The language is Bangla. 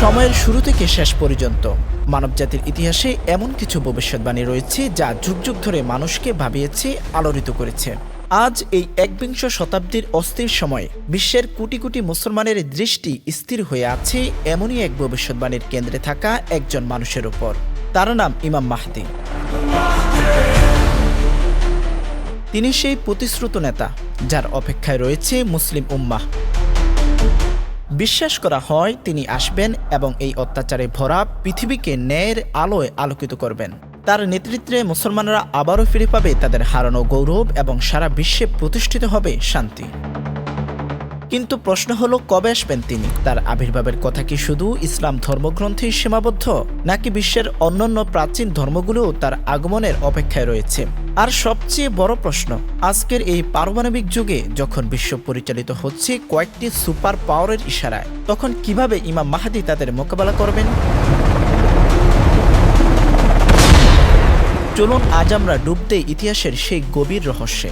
সময়ের শুরু থেকে শেষ পর্যন্ত। মানবজাতির ইতিহাসে এমন কিছু ভবিষ্যৎবাণী রয়েছে যা যুগ যুগ ধরে মানুষকে ভাবিয়েছে, আলোড়িত করেছে। আজ এই একবিংশ শতাব্দীর অস্থির সময়ে বিশ্বের কোটি কোটি মুসলমানের দৃষ্টি স্থির হয়ে আছে এমনই এক ভবিষ্যৎবাণীর কেন্দ্রে থাকা একজন মানুষের উপর। তার নাম ইমাম মাহদি। তিনি সেই প্রতিশ্রুত নেতা যার অপেক্ষায় রয়েছে মুসলিম উম্মাহ। বিশ্বাস করা হয় তিনি আসবেন এবং এই অত্যাচারে ভরা পৃথিবীকে ন্যায়ের আলোয় আলোকিত করবেন। তার নেতৃত্বে মুসলমানরা আবারও ফিরে পাবে তাদের হারানো গৌরব এবং সারা বিশ্বে প্রতিষ্ঠিত হবে শান্তি। কিন্তু প্রশ্ন হলো, কবে আসবেন তিনি? তার আবির্ভাবের কথা কি শুধু ইসলাম ধর্মগ্রন্থেই সীমাবদ্ধ? নাকি বিশ্বের অন্যান্য প্রাচীন ধর্মগুলোও তার আগমনের অপেক্ষায় রয়েছে? আর সবচেয়ে বড় প্রশ্ন, আজকের এই পারমাণবিক যুগে যখন বিশ্ব পরিচালিত হচ্ছে কয়েকটি সুপার পাওয়ারের ইশারায়, তখন কীভাবে ইমাম মাহাদি তাদের মোকাবেলা করবেন? চলুন, আজ আমরা ডুবতে ইতিহাসের সেই গভীর রহস্যে।